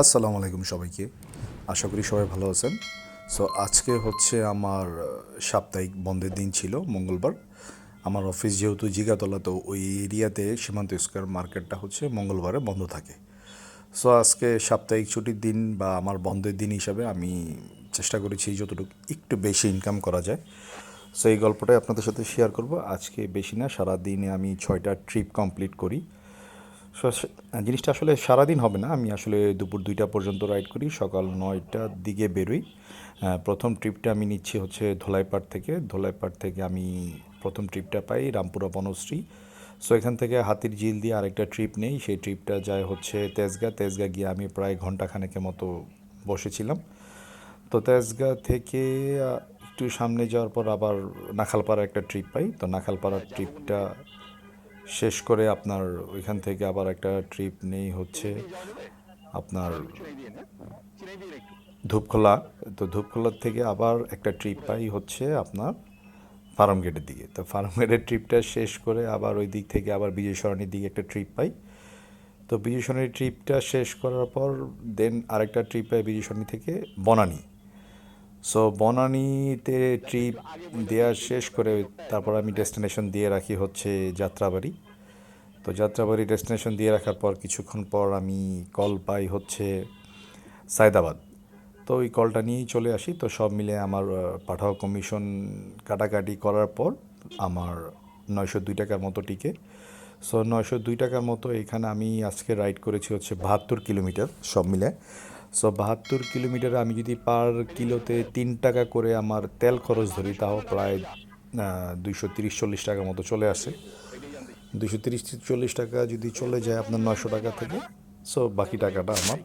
আসসালামু আলাইকুম সবাইকে। আশা করি সবাই ভালো আছেন। সো আজকে হচ্ছে আমার সাপ্তাহিক বন্ধের দিন ছিল, মঙ্গলবার। আমার অফিস যেহেতু জিগাতলা, তো ওই এরিয়াতে সীমান্ত স্কোয়ার মার্কেটটা হচ্ছে মঙ্গলবারে বন্ধ থাকে। সো আজকে সাপ্তাহিক ছুটির দিন বা আমার বন্ধের দিন হিসাবে আমি চেষ্টা করেছি যতটুকু একটু বেশি ইনকাম করা যায়। সো এই গল্পটাই আপনাদের সাথে শেয়ার করব। আজকে বেশি না সারা দিনে আমি ছয়টা ট্রিপ কমপ্লিট করি। জিনিসটা আসলে সারাদিন হবে না। আমি আসলে দুপুর দুইটা পর্যন্ত রাইড করি, সকাল নয়টার দিকে বেরোই। প্রথম ট্রিপটা আমি নিচ্ছি হচ্ছে ধোলাইপাড় থেকে। ধোলাইপাড় থেকে আমি প্রথম ট্রিপটা পাই রামপুরা বনশ্রী। সো এখান থেকে হাতির ঝিল দিয়ে আরেকটা ট্রিপ নেই। সেই ট্রিপটা যায় হচ্ছে তেজগা। তেজগা গিয়ে আমি প্রায় ঘন্টাখানেকের মতো বসেছিলাম। তো তেজগা থেকে একটু সামনে যাওয়ার পর আবার নাখালপাড়া একটা ট্রিপ পাই। তো নাখালপাড়ার ট্রিপটা শেষ করে আপনার ওইখান থেকে আবার একটা ট্রিপ নেই হচ্ছে আপনার ধূপখোলা। তো ধূপখোলার থেকে আবার একটা ট্রিপ পাই হচ্ছে আপনার ফার্ম গেটের দিকে। তো ফার্ম গেটের ট্রিপটা শেষ করে আবার ওই দিক থেকে আবার বিজয় সরণির দিকে একটা ট্রিপ পাই। তো বিজয় সরণির ট্রিপটা শেষ করার পর দেন আরেকটা ট্রিপ পাই বিজয় সরণি থেকে বনানী। সো বনানীতে ট্রিপ দেওয়া শেষ করে তারপর আমি ডেস্টিনেশন দিয়ে রাখি হচ্ছে যাত্রাবাড়ি। তো যাত্রাবাড়ি ডেস্টিনেশন দিয়ে রাখার পর কিছুক্ষণ পর আমি কল পাই হচ্ছে সায়দাবাদ। তো ওই কলটা নিয়েই চলে আসি। তো সব মিলে আমার পাঠাও কমিশন কাটাকাটি করার পর আমার নয়শো দুই টাকার মতো টিকে সো নয়শো দুই টাকার মতো এখানে আমি আজকে রাইড করেছি হচ্ছে বাহাত্তর কিলোমিটার সব মিলে। সো বাহাত্তর কিলোমিটারে আমি যদি পার কিলোতে তিন টাকা করে আমার তেল খরচ ধরি, তাও প্রায় দুইশো তিরিশ চল্লিশ টাকার মতো চলে আসে। দুশো তিরিশ চল্লিশ টাকা যদি চলে যায় আপনার নয়শো টাকা থেকে সো বাকি টাকাটা আমার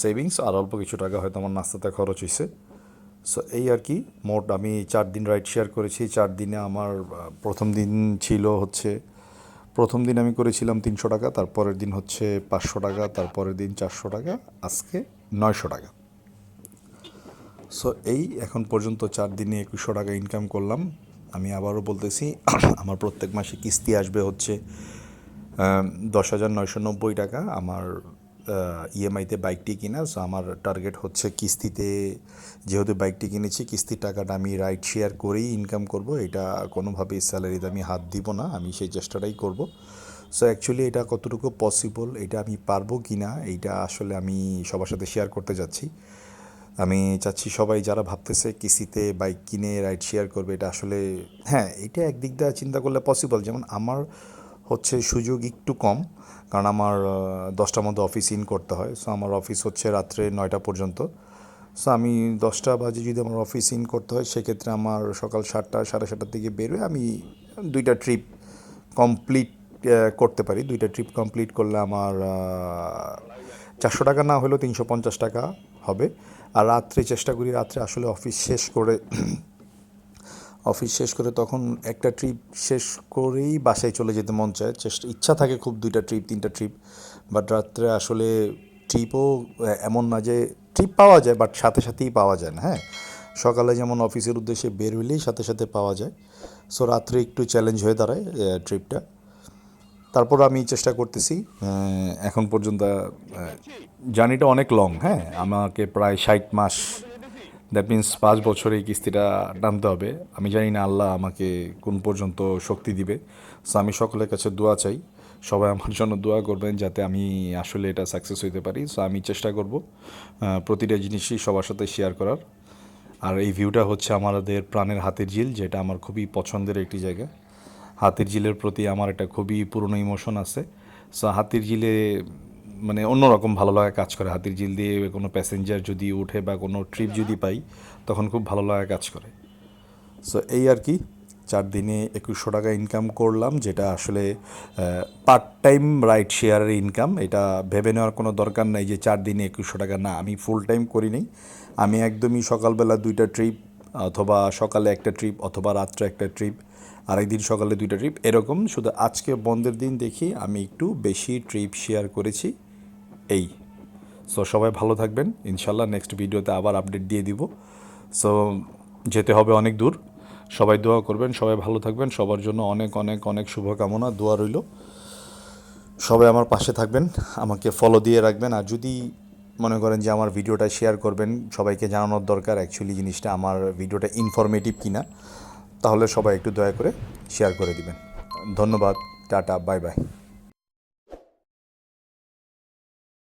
সেভিংস আর অল্প কিছু টাকা হয়তো আমার নাস্তাতে খরচ হয়েছে সো এই আর কি, মোট আমি চার দিন রাইড শেয়ার করেছি। চার দিনে আমার প্রথম দিন ছিল হচ্ছে প্রথম দিন আমি করেছিলাম তিনশো টাকা, তারপরের দিন হচ্ছে পাঁচশো টাকা, তারপরের দিন চারশো টাকা, আজকে নয়শো টাকা। সো এই এখন পর্যন্ত চার দিনে একুশশো টাকা ইনকাম করলাম। আমি আবারও বলতেছি, আমার প্রত্যেক মাসে কিস্তি আসবে হচ্ছে দশ হাজার নয়শো নব্বই টাকা। আমার ইএমআইতে বাইকটি কিনা সো আমার টার্গেট হচ্ছে কিস্তিতে, যেহেতু বাইকটি কিনেছি, কিস্তির টাকাটা আমি রাইড শেয়ার করেই ইনকাম করব, এটা কোনোভাবেই স্যালারিতে আমি হাত দিব না, আমি সেই চেষ্টাটাই করব। সো অ্যাকচুয়ালি এটা কতটুকু পসিবল এটা আমি পারব কি না এইটা আসলে আমি সবার সাথে শেয়ার করতে যাচ্ছি। আমি চাচ্ছি সবাই যারা ভাবতেছে কিস্তিতে বাইক কিনে রাইড শেয়ার করবে, এটা আসলে হ্যাঁ এটা একদিক দিয়ে চিন্তা করলে পসিবল যেমন আমার হচ্ছে সুযোগ একটু কম, কারণ আমার দশটার মধ্যে অফিস ইন করতে হয়। সো আমার অফিস হচ্ছে রাত্রে নয়টা পর্যন্ত। সো আমি দশটা বাজে যদি আমার অফিস ইন করতে হয়, সেক্ষেত্রে আমার সকাল সাতটা, সাড়ে সাতটার দিকে বেরোয় আমি দুইটা ট্রিপ কমপ্লিট করতে পারি। দুইটা ট্রিপ কমপ্লিট করলে আমার চারশো টাকা না হলেও তিনশো পঞ্চাশ টাকা হবে। আর রাত্রে চেষ্টা করি, রাত্রে আসলে অফিস শেষ করে অফিস শেষ করে তখন একটা ট্রিপ শেষ করেই বাসায় চলে যেতে মন চায়। চেষ্টা, ইচ্ছা থাকে খুব দুইটা ট্রিপ, তিনটা ট্রিপ। বাট রাত্রে আসলে ট্রিপও এমন না যে ট্রিপ পাওয়া যায়, বাট সাথে সাথেই পাওয়া যায় না হ্যাঁ? সকালে যেমন অফিসের উদ্দেশ্যে বের হইলেই সাথে সাথে পাওয়া যায়। সো রাত্রে একটু চ্যালেঞ্জ হয়ে দাঁড়ায় ট্রিপটা। তারপর আমি চেষ্টা করতেছি এখন পর্যন্ত জার্নিটা অনেক লং হ্যাঁ? আমাকে প্রায় ষাট মাস দ্যাট মিন্স পাঁচ বছরে এই কিস্তিটা টানতে হবে। আমি জানি না আল্লাহ আমাকে কোন পর্যন্ত শক্তি দিবে। সো আমি সকলের কাছে দোয়া চাই। সবাই আমার জন্য দোয়া করবেন যাতে আমি আসলে এটা সাকসেস হইতে পারি। সো আমি চেষ্টা করব প্রতিটা জিনিসই সবার সাথে শেয়ার করার। আর এই ভিউটা হচ্ছে আমাদের প্রাণের হাতের ঝিল, যেটা আমার খুবই পছন্দের একটি জায়গা। হাতির ঝিলের প্রতি আমার একটা খুবই পুরনো ইমোশন আছে। সো হাতির ঝিলে মানে অন্যরকম ভালো লাগা কাজ করে। হাতির ঝিল দিয়ে কোনো প্যাসেঞ্জার যদি উঠে বা কোনো ট্রিপ যদি পাই, তখন খুব ভালো লাগা কাজ করে। সো এই আর কি, চার দিনে একুশশো টাকা ইনকাম করলাম, যেটা আসলে পার্ট টাইম রাইড শেয়ারের ইনকাম এটা ভেবে নেওয়ার কোনো দরকার নাই যে চার দিনে একুশশো টাকা, না, আমি ফুল টাইম করি নাই। আমি একদমই সকালবেলা দুইটা ট্রিপ অথবা সকালে একটা ট্রিপ অথবা রাত্রে একটা ট্রিপ আরেকদিন সকালে দুইটা ট্রিপ এরকম। শুধু আজকে বন্ধের দিন দেখি, আমি একটু বেশি ট্রিপ শেয়ার করেছি। এই। সো সবাই ভালো থাকবেন। ইনশাল্লাহ নেক্সট ভিডিওতে আবার আপডেট দিয়ে দিব। সো যেতে হবে অনেক দূর। সবাই দোয়া করবেন, সবাই ভালো থাকবেন। সবার জন্য অনেক অনেক অনেক শুভকামনা, দোয়া রইল। সবাই আমার পাশে থাকবেন, আমাকে ফলো দিয়ে রাখবেন। আর যদি মনে করেন যে আমার ভিডিওটা শেয়ার করবেন, সবাইকে জানানোর দরকার অ্যাকচুয়ালি জিনিসটা আমার ভিডিওটা ইনফরমেটিভ কিনা, তাহলে সবাই একটু দয়া করে শেয়ার করে দিবেন। ধন্যবাদ, টাটা বাই বাই